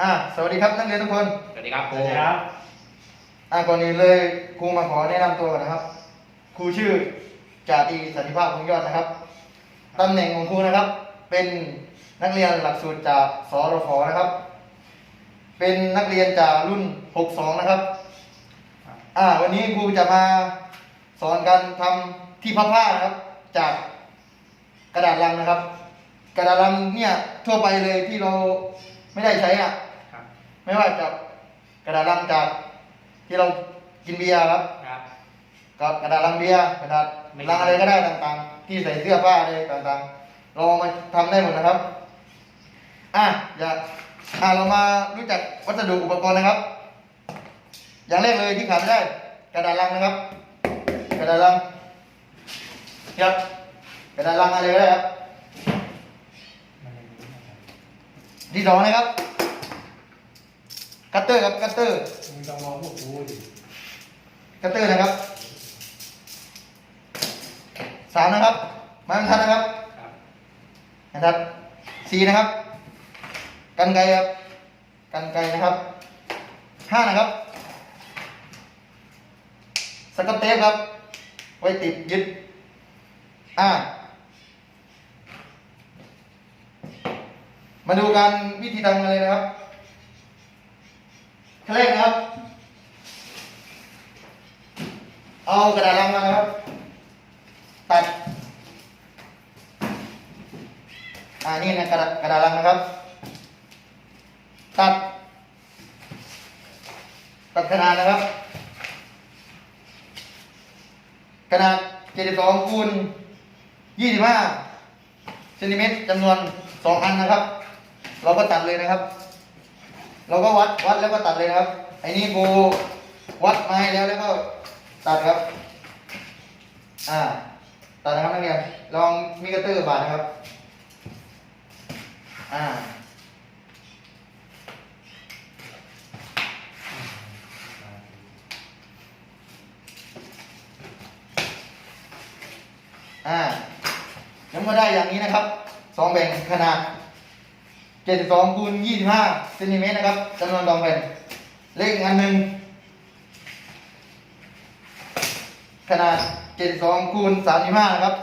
อ่าสวัสดีครับนักเรียนทุกคน สวัสดีครับครูครับอ่าก่อนอื่นเลยครูมาขอแนะนำตัวก่อนนะครับ ครูชื่อจ่าตรีสันติภาพคงยอดนะครับตำแหน่งของครูนะครับ เป็นนักเรียนหลักสูตรจากสรฟนะครับ เป็นนักเรียนจากรุ่น 62 นะครับ อ่า วันนี้ครูจะมาสอนการทำที่พับผ้านะครับ จากกระดาษลังนะครับ กระดาษลังเนี่ยทั่วไปเลยที่เราไม่ได้ใช้อะครับ ไม่ว่าจะกระดาษลังจากที่เรากินเบียร์ครับครับกับกระดาษลังเบียร์กระดาษไม่ลังอะไรก็ได้ต่างๆ ที่ใส่เสื้อผ้าอะไรต่างๆ เราเอามาทำได้หมดนะครับ อะอย่าอะเรามารู้จักวัสดุอุปกรณ์นะครับ อย่างแรกเลยที่ขาดไม่ได้ กระดาษลังนะครับ กระดาษลังครับกระดาษลังอะไรก็ได้ครับที่สองนะครับ คัตเตอร์ครับคัตเตอร์มึงต้องมองพวกกูดิคัตเตอร์นะครับสามนะครับไม้บรรทัดนะครับครับบรรทัดสี่นะครับกันไกรครับกันไกรนะครับห้านะครับสกอตเทปครับ ไว้ติดยึดอ่ามาดูการวิธีทำกันเลยนะครับ ขั้นแรกนะครับ เอากระดาษลังมานะครับ ตัด อ่านี่นะกระดาษกระดาษลังนะครับ ตัด ตัดขนาดนะครับ ขนาด 72คูณ25เซนติเมตรจำนวน2อันนะครับ เราก็ตัดเลยนะครับ เราก็วัดวัดแล้วก็ตัดเลยนะครับไอ้นี่กูวัดไม้แล้วแล้วก็ตัดครับ อ่า ตัดนะครับนักเรียนลองมีกระเตอร์บาดนะครับ อ่าอ่าแล้วเมื่อได้อย่างนี้นะครับสองแบ่งขนาด 72คูณ25เซนติเมตรนะครับจำนวนสองแผ่นเลขอันหนึ่งขนาด72คูณ35นะครับ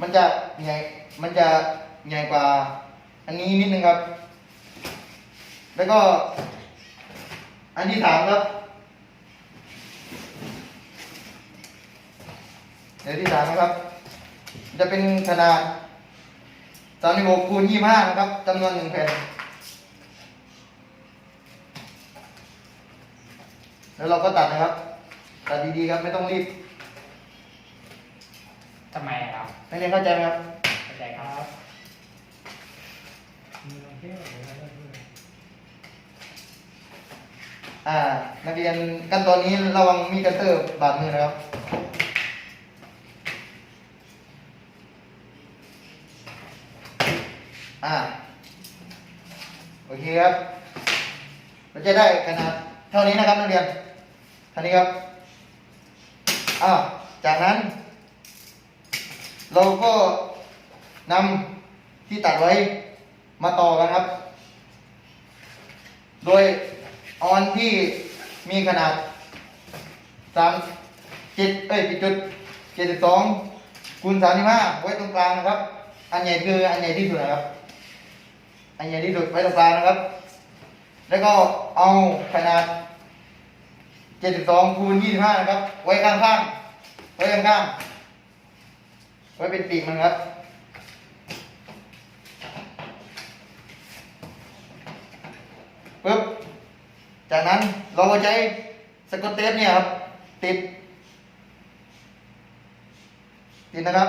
มันจะใหญ่มันจะใหญ่กว่า อันนี้นิดนึงครับ แล้วก็ อันที่สามครับเดี๋ยวที่สามนะครับ จะเป็นขนาด 36คูณ25นะครับจำนวนหนึ่งแผ่นแล้วเราก็ตัดนะครับ ตัดดีๆครับไม่ต้องรีบทำไมครับนักเรียนเข้าใจไหมครับเข้าใจครับมึงลองเที่ยวหรืออะไรด้วยอ่า นักเรียนขั้นตอนนี้ระวังมีดคัตเตอร์บาดมือนะครับ อ่า โอเคครับเราจะได้ขนาดเท่านี้นะครับนักเรียนเท่านี้ครับอ่าจากนั้น เราก็นำที่ตัดไว้มาต่อกันครับ โดยออนที่มีขนาดสามเจ็ดเอ้ยจุดเจ็ดสิบสองคูณสามสิบห้าไว้ตรงกลางนะครับ อันใหญ่คืออันใหญ่ที่สุดนะครับ อันใหญ่ที่สุดไว้ตรงกลางนะครับ แล้วก็เอาขนาดเจ็ดสิบสองคูณยี่สิบห้านะครับ ไว้ข้างข้างๆไว้ข้างข้างๆ ไว้เป็นปีกมันครับ ปึ๊บ จากนั้นเราก็ใช้สกอตเทปเนี่ยครับ ติด ติดนะครับ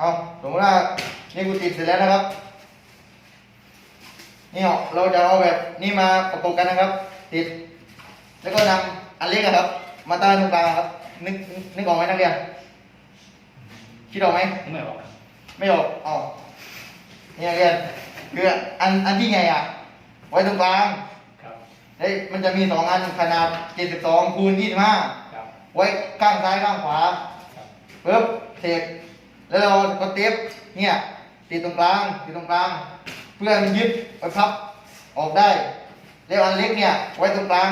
เอาสมมติว่านี่กูติดเสร็จแล้วนะครับ นี่เราจะเอาแบบนี้มาประกบกันนะครับ ติด แล้วก็นำอันเล็กอะครับ มาตั้งตรงกลางครับ นึกนึกออกไหมนักเรียนคิดออกไหมไม่บอกครับไม่ออกอ๋อเนี่ยเรียนคืออันอันที่ไงอะ ไว้ตรงกลางครับเฮ้ยมันจะมีสองอันขนาด 72คูณ25ครับไว้ข้างซ้ายข้างขวาครับปึ๊บเศษ แล้วเราก็เทปเนี่ยติดตรงกลางติดตรงกลาง เพื่อให้มันยึดไว้พับออกได้ แล้วอันเล็กเนี่ยไว้ตรงกลาง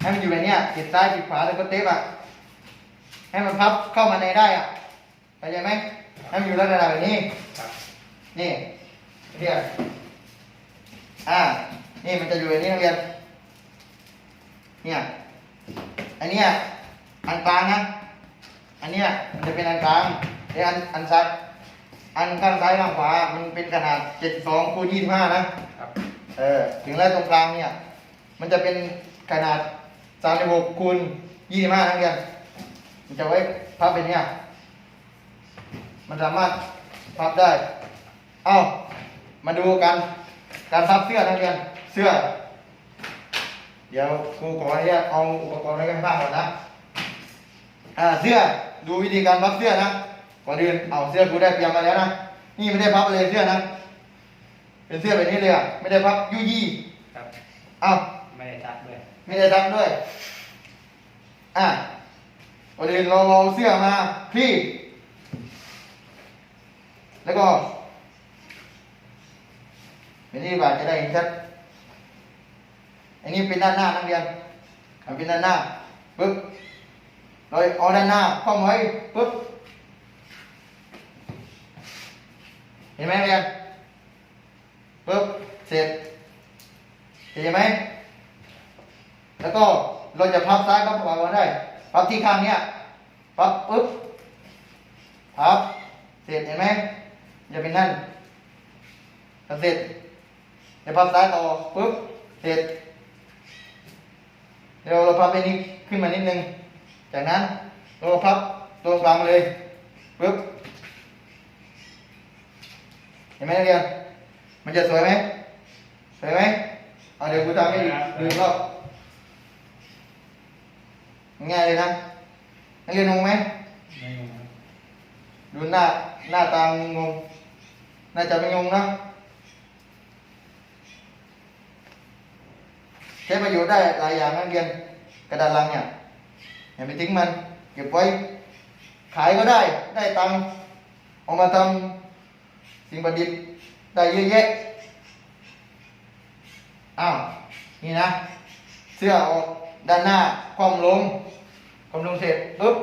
ให้มันอยู่แบบเนี้ยติดซ้ายติดขวาแล้วก็เทปอะให้มันพับเข้ามาในได้อะเข้าใจไหมให้มันอยู่ลักษณะแบบนี้นี่เรียกอ่านี่มันจะอยู่อย่างนี้นักเรียนเนี่ยอันเนี้ยอันกลางนะ อันเนี้ยมันจะเป็นอันกลางไอ้อันอันซ้ายอันข้างซ้ายข้างขวา มันเป็นขนาด72คูณ25นะครับเออถึงแล้วตรงกลางเนี่ย มันจะเป็นขนาด36คูณ25นักเรียนมันจะไว้พับเป็นเนี่ยมันสามารถพับได้ เอามาดูกัน การพับเสื้อนักเรียน เสื้อ เดี๋ยวครูขออนุญาตเอาอุปกรณ์ไว้ข้างๆก่อนนะ อ่า เสื้อ ดูวิธีการพับเสื้อนะก่อนอื่นเอาเสื้อกูได้เตรียมมาแล้วนะนี่ไม่ได้พับเลยเสื้อนะ เป็นเสื้อแบบนี้เลยอะไม่ได้พับยุยี่ครับเอาไม่ได้ตัดด้วยไม่ได้ทักด้วยอะก่อนอื่นเราเอาเสื้อมาคลี่แล้วก็เป็นที่บาทจะได้เห็นชัดอันนี้เป็นด้านหน้านักเรียนมันเป็นด้านหน้าปึ๊บ เราเอาด้านหน้าคว่ำไว้ปึ๊บเห็นไหมนักเรียนปึ๊บเสร็จเห็นไหมแล้วก็เราจะพับซ้ายพับขวาก็ได้พับที่ข้างเนี้ยพับปึ๊บพับเสร็จเห็นไหมจะเป็นนั่นเสร็จเดี๋ยวพับซ้ายต่อปึ๊บ เสร็จ เดี๋ยวเราพับไปนี้ขึ้นมานิดนึง จากนั้นเราพับตรงกลางมาเลยปึ๊บ เห็นไหมนักเรียน มันจะสวยไหมสวยไหมเอาเดี๋ยวกูทำให้ดูดูอีกรอบง่ายเลยนะ นักเรียนงงไหม ไม่งงครับ ดู หน้าตางงงน่าจะไม่งงนะใช้ประโยชน์ได้หลายอย่างนักเรียนกระดาษลังเนี่ยอย่าไปทิ้งมันเก็บไว้ ขายก็ได้ได้ตังค์เอามาทำสิ่งประดิษฐ์ได้เยอะแยะอ้าวนี่นะ เสื้อออกด้านหน้าคว่ำลงคว่ำลงเสร็จปุ๊บ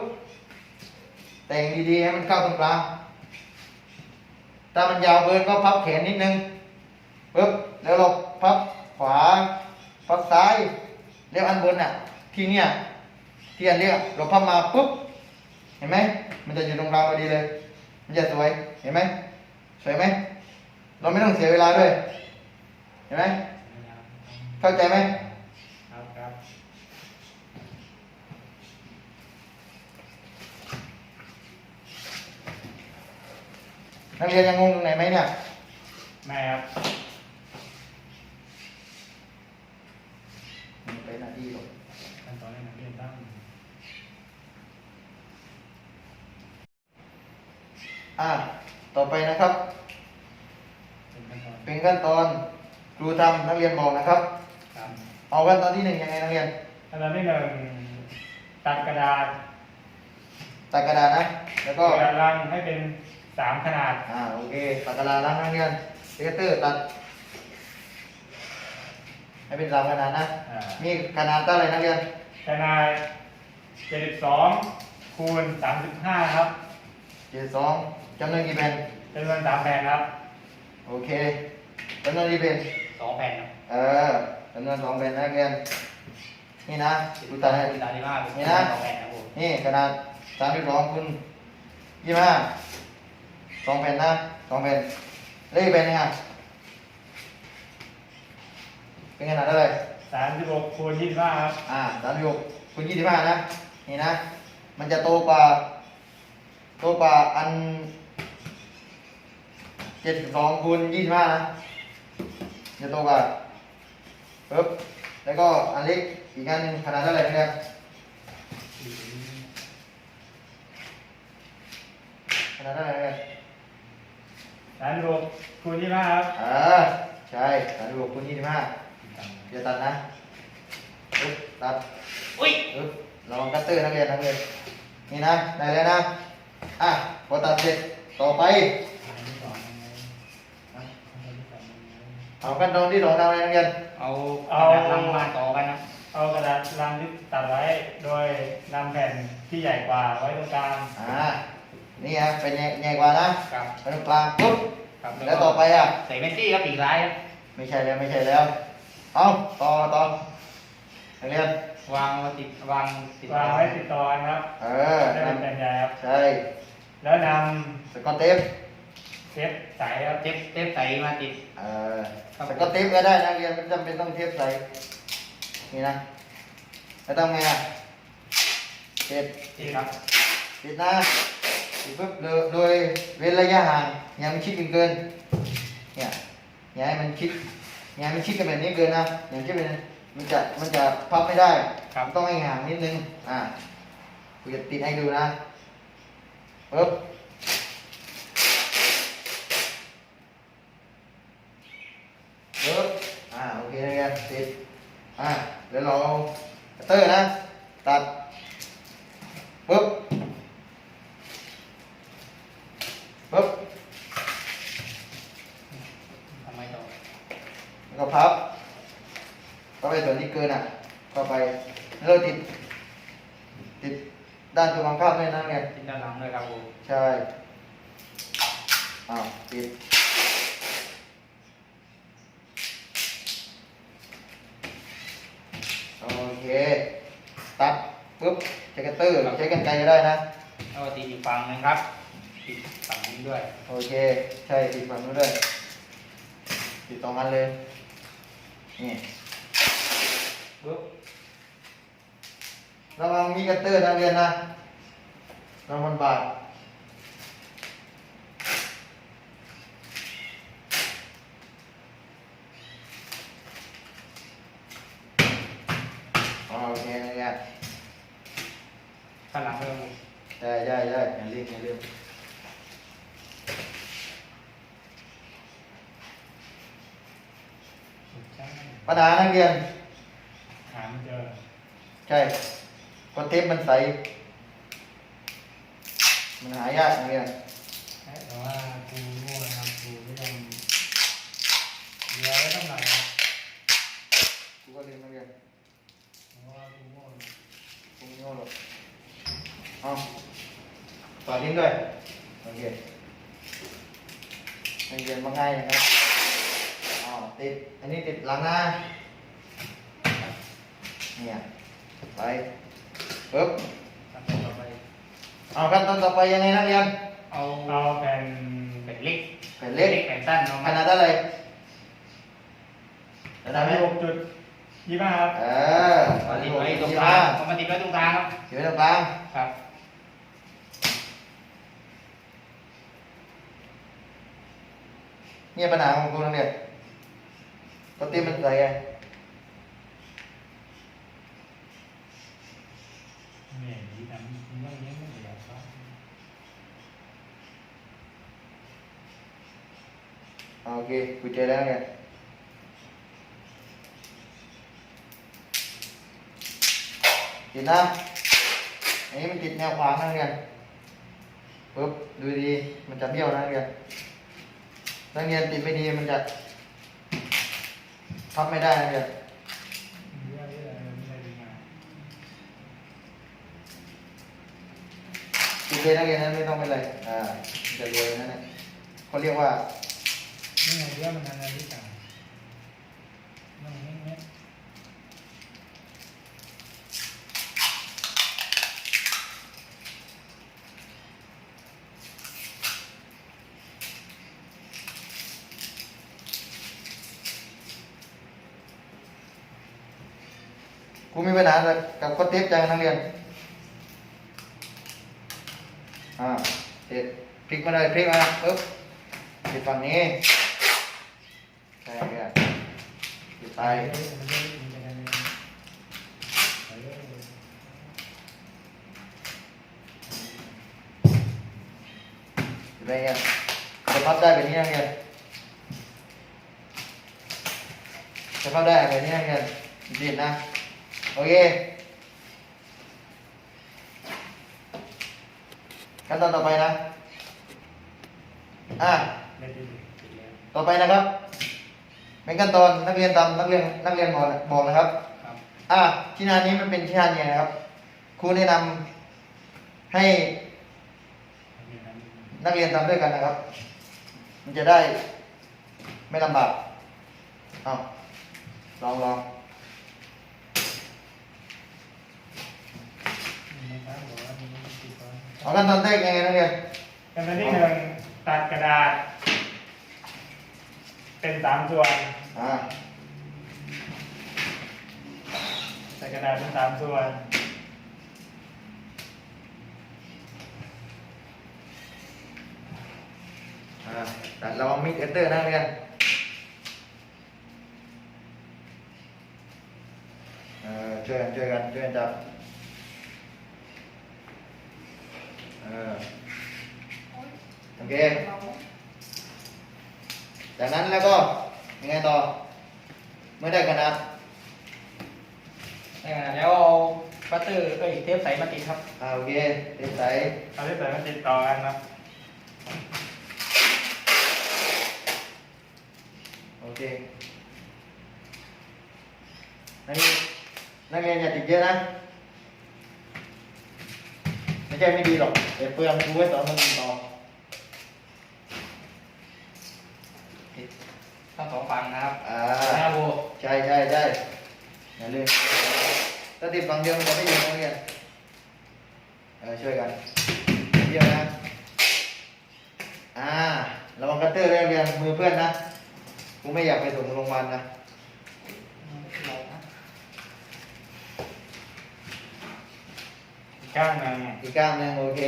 แต่งดีๆให้มันเข้าตรงกลาง ถ้ามันยาวเกินก็พับแขนนิดนึงปุ๊บแล้วเราพับขวาพับซ้ายแล้วอันบนน่ะ ที่เนี่ยที่อันเนี้ยเราพับมาปุ๊บเห็นไหมมันจะอยู่ตรงกลางพอดีเลย มันจะสวยเห็นไหมสวยไหมเราไม่ต้องเสียเวลาด้วยเห็นไหมเข้าใจไหม ครับครับ นักเรียนยังงงตรงไหนไหมเนี่ยไม่ครับไปหน้าที่หรอกขั้นตอนแรกนักเรียนตั้งอ่า ต่อไปนะครับ เป็นขั้นตอนเป็นขั้นตอนครูทำนักเรียนบอกนะครับครับเอาขั้นตอนที่หนึ่งยังไงนักเรียน ขั้นตอนที่หนึ่งตัดกระดาษตัดกระดาษนะ แล้วก็กระดาษลังให้เป็น สามขนาด อ่าโอเคตัดกระดาษนะนักเรียนเซกเตอร์ตัด ให้เป็นสามขนาดนะอ่า มีขนาดเท่าไหร่นักเรียนขนาด72คูณ35ครับเจ็ดสองจำนวนกี่แผ่นจำนวน3แผ่นครับโอเคจำนวนกี่แผ่น2แผ่นครับเออจำนวนสองแผ่นนะนักเรียนนี่นะกูตัดให้คูณ35นี่นะ2แผ่นครับผมนี่ขนาดสามสิบสองคูณยี่สิบห้า สองแผ่นนะสองแผ่นเลขแผ่นเนี่ยเป็นขนาดเท่าไหร่36คูณ25ครับอ่าสามสิบหกคูณยี่สิบห้านะ นี่นะ มันจะโตกว่า โตกว่าอันเจ็ดสิบสองคูณยี่สิบห้านะ จะโตกว่าปึ๊บแล้วก็อันเล็กอีกอันหนึงขนาดเท่าไหร่เนี่ยขนาดเท่าไหร่เนี่ย 36คูณ25ครับอ่าใช่สามสิบหกคูณยี่สิบห้าอย่าตัดนะปึ๊บตัดอุ้ยปึ๊บระวังกัตเตอร์นักเรียนนักเรียนนี่นะได้แล้วนะอะพอตัดเสร็จต่อไปอันที่สองยังไงอันที่สองยังไงเอาขั้นตอนที่สองทำอะไรนักเรียนเอาเอากระดาษลังมาต่อกันนะเอากระดาษลังที่ตัดไว้ โดยนำแผ่นที่ใหญ่กว่าไว้ตรงกลางอ่า นี่ฮะเป็นใหญ่ใหญ่กว่านะครับไปตรงกลางปุ๊บครับแล้วต่อไปอะใส่เมนตี้ครับปีกร้ายครับไม่ใช่แล้วไม่ใช่แล้ว เอาต่อต่อนักเรียนวางมาติดวางติดวางไว้ติดต่อกันครับเออได้เป็นแผ่นใหญ่ครับ ใช่ แล้วนสกอตเทปำเทปใสครับเทปเทปใส่มาติดเออครับสกอตเทปก็ได้นักเรียนไม่จำเป็นต้องเทปใส่นี่นะแล้วทำไงอะเจ็ดติดครับปิดนะปิดปุ๊บ โดยโดยเว้นระยะห่างอย่ามันชิดกันเกินเนี่ยอย่าให้มันชิดอย่าให้มันชิดกันแบบนี้เกินนะอย่างเช่นเป็นมันจะมันจะพับไม่ได้ครับต้องให้ห่างนิดนึงอ่ากูจะติดให้ดูนะปุ๊บปุ๊บอ่าโอเคนะเรียนติดอ่าเดี๋ยวเราเอาคัตเตอร์นะตัดปุ๊บปุ๊บ ทำไมต่อ แล้วก็พับเข้าไปส่วนที่เกินอะ เข้าไปแล้วเราติด ติดด้านตรงข้ามข้ามด้วยนะไง ติดด้านหลังเลยครับผม ใช่อ้าวติดโอ เคตัดปุ๊บใช้คัตเตอร์หรือใช้กันไกรก็ได้นะแล้วก็ติดอีกฝั่งหนึงครับติดฝั่งนี้ด้วยโอเค ใช่ติดฝั่งนู้นด้วยติดตรงนั้นเลยนี่ปุ๊บระวังมีกัตเตอร์นักเรียนนะระวังมันบาดอ๋อโอเคนักเรี ยนข้างหลังเลยครับผมใช่ใช่ใช่อย่าลืมอย่าลืมปัญหานักเรียน หาไม่เจอใช่เพราะเทปมันใส มันหายากนักเรียนแต่ว่าครูโง่นะครับครูไม่ต้องเหลือไว้ต้องไหนครับ กูก็ลืมนักเรียน เพราะว่าครูโง่นะ กูไม่โง่หรอกเอา ต่อทิ้งด้วยโอเคนักเรียนมาง่ายนะครับอ๋อติด อันนี้ติดหลังหน้า เนี่ยไปปึ๊บขั้นตอนต่อไปเอาขั้นตอนต่อไปยังไงนักเรียน เอาเอาแผ่นแผ่นเล็กแผ่นเล็กแผ่นสั้นเอาขมานาดเท่าไหร่ระดัสาบมไหมสิบหกจุดยี่ห้าครับ เออเอาติดไว้ตรงยี่กห้าลางเอามาติดไว้ตรงกลางครับถือไว้ตรงกลาง ครับ เนี่ยปัญหาของคุณนักเรียนปกติมันใส่ไงเนี่ยดีนะมันไม่เนี้ยไม่อยากครับอ่าโอเคกูเจอแล้วเนี่ยติดนะอันนี้มันติดแนวขวางนะนักเรียนปึ๊บดูดีมันจะเบี้ยวนะนักเรีย นักเรียนติดไม่ดีมันจะพับไม่ได้นักเรียนเรื่องนี้อะไรไม่ได้ดีงานติดเลยนักเรียนนั้นไม่ต้องเป็นไรอ่าจะรวยนั่นแหละเขาเรียกว่า นี่ไงเรื่องมันอะไรที่ต่างนั่งเนี้ย กู มีปัญหากับข้อเทปจังนักเรียน อ่าเสร็จพลิกมาเลยพลิกมาปึ๊บติดฝั่งนี้ใช่ครับติดไปไปมันจะมันจะอะไรไปเรื่อยติดไปเงี้ยจะพับได้แบบนี้นักเรียนจะพับได้แบบนี้นักเรียนติดนะ โอเค ขั้นตอนต่อไปนะ อะไม่ติดติดแล้วต่อไปนะครับ เป็นขั้นตอนนักเรียนตามนักเรียนนักเรียนบอกบอกนะครับครับอะที่นานนี้มันเป็นที่นานยังไงนะครับ ครูแนะนำให้ นักเรียนทำด้วยกันนะครับ มันจะได้ไม่ลำบาก เอาลองลอง นะครับบอกว่ามีติดก่อน เอาขั้นตอนแรกยังไงนักเรียนขั้นตอนที่หนึ่งตัดกระดาษ เป็นสามส่วนอ่าตัดกระดาษเป็นสามส่วนอ่าแต่ระวังมิดเอเตอร์นะนักเรียนเออช่วยกันช่วยกันช่วยกันจับ เออโอเค จากนั้นแล้วก็ยังไงต่อ เมื่อได้ขนาดได้ขนาดแล้วเอาปัตเตอร์เอ้ยเทปใสมาติดครับอ่าโอเคเต็มใสเอาที่ใส่มาติดต่อกันนะโอเคนักเรียนนักเรียนอย่าติดเยอะนะ ไม่ใช่ไม่ดีหรอกเดี๋ยวเปลืองครูไว้สอนมันต่อติดทั้งสองฝั่งนะครับอ่าหน้าโบใช่ใช่ใช่อย่าลืมถ้าติดฝั่งเดียวมันจะไม่ยิงนักเรียนเออช่วยกันเดียวนะอ่าระวังคัตเตอร์ด้วยนักเรียนมือเพื่อนนะกูไม่อยากไปส่งโรงพยาบาลนะ กข้างหนึ่งอีกก้างหนึงโอเค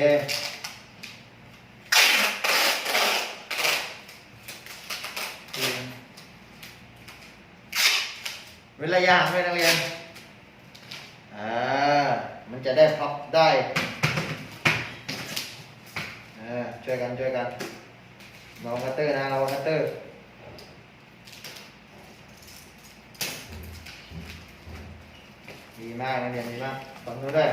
เว้นระยางด้วยนักเรียน อ่า มันจะได้พับได้อ่าช่วยกันช่วยกันระวังคัตเตอร์นะระวังคัตเตอร์ดีมากนักเรียนดีมากฟังนู้นด้วย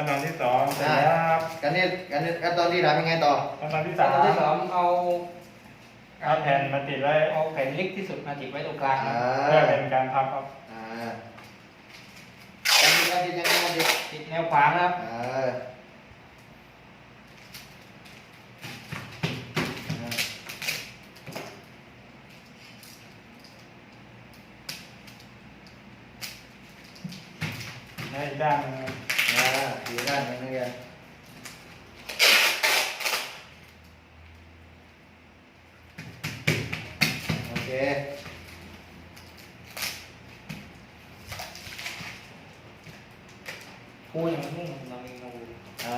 ขั้นตอนที่สองเสร็จแล้วครับกันนี่กันนี่กันตอนที่สามยังไงต่อขั้นตอนที่ตอสานมที่สองเอาเอาแผ่นมาติดไว้เอาแผ่นเล็กที่สุดมาติดไว้ตรงกลางอ่าเพื่อเป็นการพับครับอ่ากันนี่กันนี่ยังไงกันนี่ติดแนวขวางนะครับอ่าอ่าในอีกด้านหนึงครับ อ่าอยู่ด้านหนึงนักเรียนโอเคู่ย่างนุ่งเรามีงูอ่า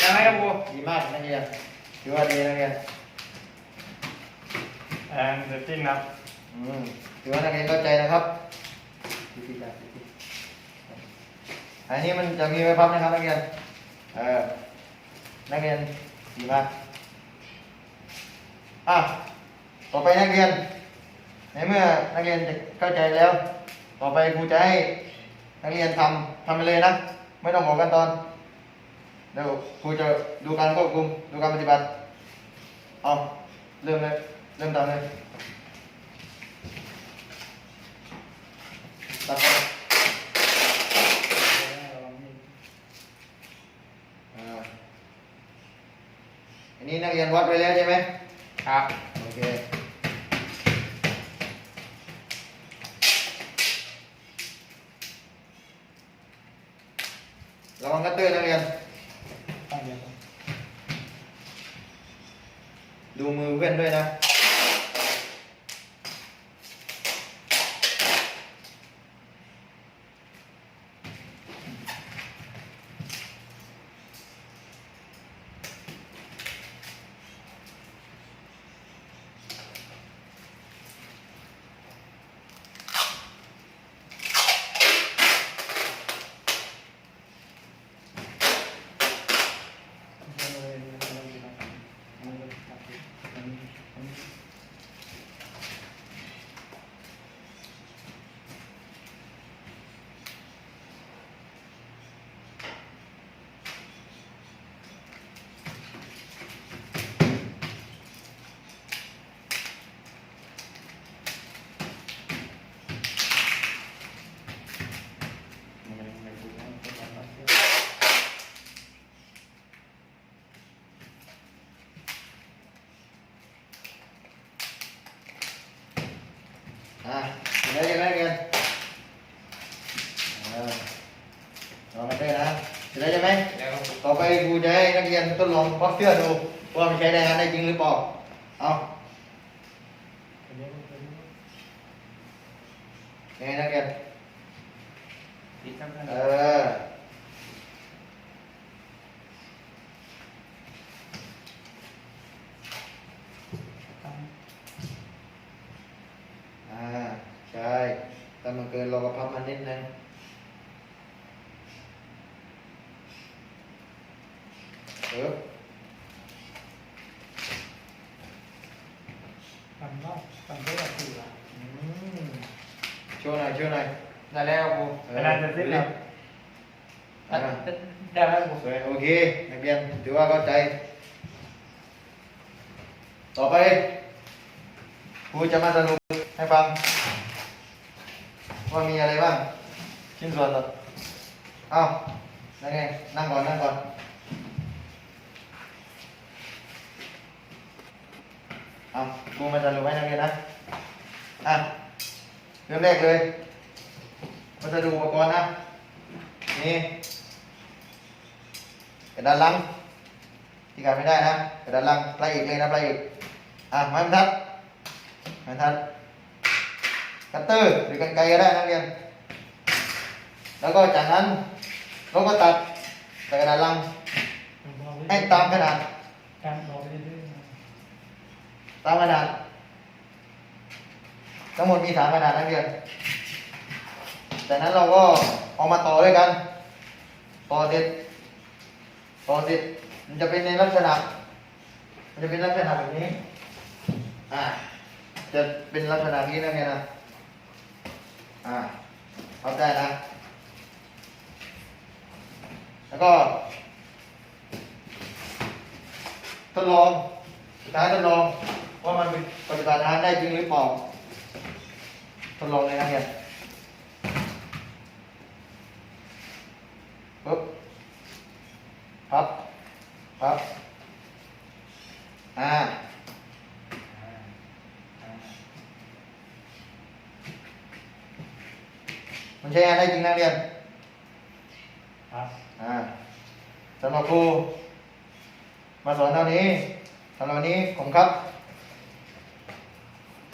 ยังไงครับครูดีมากนักเรียนถือว่าดีนักเรียนแอนเซตติ้งครับอืมถือว่านักเรียนเข้าใจนะครับวิธีการวิธีอันนี้มันจะมีไว้พับนะครับนักเรียนเออนักเรียน ดีมากอะต่อไปนักเรียน ในเมื่อนักเรียนเข้าใจแล้ว ต่อไปครูจะให้นักเรียนทำทำไปเลยนะ ไม่ต้องบอกกันตอน เดี๋ยวครูจะดูการควบคุม ดูการปฏิบัติ เอาเริ่มเลย เริ่มทำเลยตัดไปอ่าอั นนี้นักเรียนวัดไว้แล้วใช่ไหมครับ โอเค ระวังกระเตื้อนักเรียนตั้งเดียวครับดูมือเพื่อนด้วยนะ เครูจะให้นักเรียน ทดลองพับเสื้อดูว่ามันใช้ได้งานได้จริงหรือเปล่าเอาไงนักเรียนเอออ่าใช่ถ้ามันเกินเราก็พับมันนิดนึง ออทำได้ทำได้แบบถูกอะอืมโชว์หน่อยโชว์หน่อยได้แล้วครูเออเวลาจะเสร็จแล้วอ่าได้แล้วครูสวยโอเคนักเรียนถือว่าเข้าใจ ต่อไปครูจะมาสรุปให้ฟัง ว่ามีอะไรบ้างชิ้นส่วนต่อเอ้านั่งไงนั่งก่อนนั่งก่อน เอาครูมาสรุปให้นักเรียนนะอะเริ่มแรกเลยวัสดุอุปกรณ์นะนี่กระดานลังที่การไม่ได้นะกระดานลังไล่อีกเลยนะไล่อีกอะไม้บรรทัดไม้บรรทัดคัตเตอร์หรือกันไกรก็ได้นักเรียน แล้วก็จากนั้นเราก็ตัดแต่กระดานลังให้ตามขนาดการบอกไปเรื่อยตามขนาดทั้งหมดมีสามขนาดนักเรียนจากนั้นเราก็เอามาต่อด้วยกันต่อเสร็จต่อเสร็จมันจะเป็นในลักษณะ มันจะเป็นลักษณะแบบนี้อ่าจะเป็นลักษณะนี้นะเนี่ยนะอ่าเข้าใจนะ แล้วก็ทดลองสุดท้ายทดลอง ว่ามันเป็นปฏิบัติงานได้จริงหรือเปล่าทดลองเลยนะเนี่ยปึ๊บพับพับอ่ามันใช้งานได้จริงนะเรียนๆครับอ่าสำหรับครูมาสอนเท่านี้สำหรับวันนี้ผมครับ